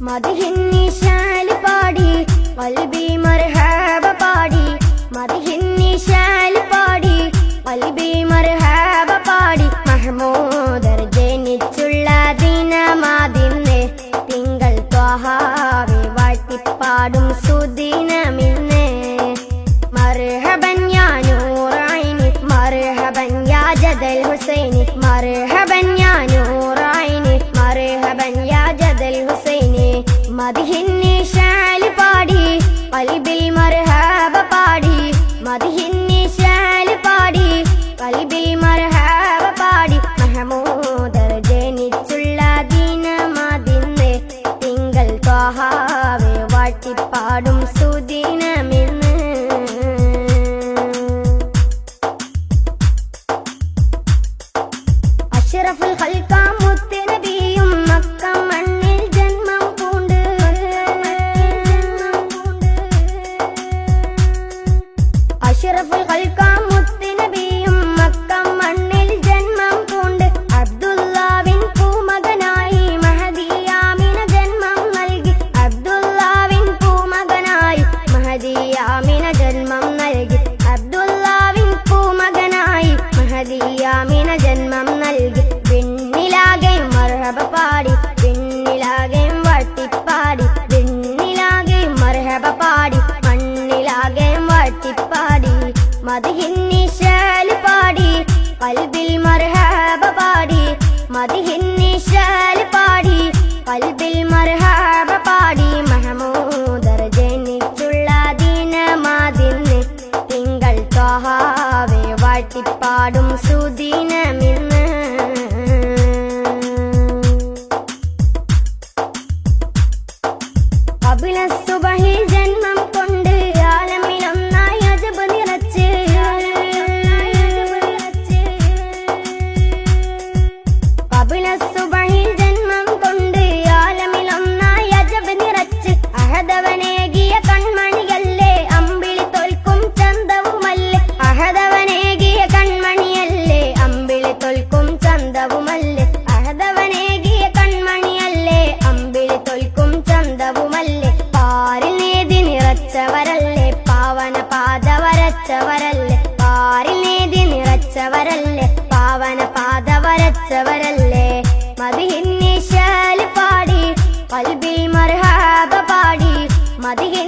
മതിഹിന്നിശാൽ പാടി. വൽബി മർഹബ പാടി. മതിഹിന്നിശാൽ പാടി. വൽബി മർഹബ പാടി. മഹ്മൂദർ ജനിച്ചുള്ള ദിനമാതിന്ന് തിങ്കൾ ത്വഹാവെ വാഴ്ത്തിപ്പാടും സുദിനമിന്ന്. മർഹബൻ യാ നൂറൈനി മർഹബൻ യാ ജദൽ ഹുസൈനി ராதிகன் മണ്ണിൽ ജന്മം അബ്ദുല്ലാവിൻ മഹദിയാമിന ജന്മം നൽകി. അബ്ദുല്ലാവിൻ മഹദിയാമിന ജന്മം നൽകി. അബ്ദുല്ലാവിൻ മഹദിയാമിന ജന്മം നൽകി. വിണ്ണിലാകെ മർഹബ പാടി. വാഴ്ത്തിപ്പാടും സുദിനമിന്ന്. കപില സുബഹി ജന്മം നിറച്ചവരല്ലേ പാവന പാത വരച്ചവരല്ലേ പാരിൽ നീതി നിറച്ചവരല്ലേ? പാവന പാത വരച്ചവരല്ലേ മതിഹിന്നിശാൽ പാടി പൽബിൽ മർഹാബ പാടി മതിഹിന്നിശാൽ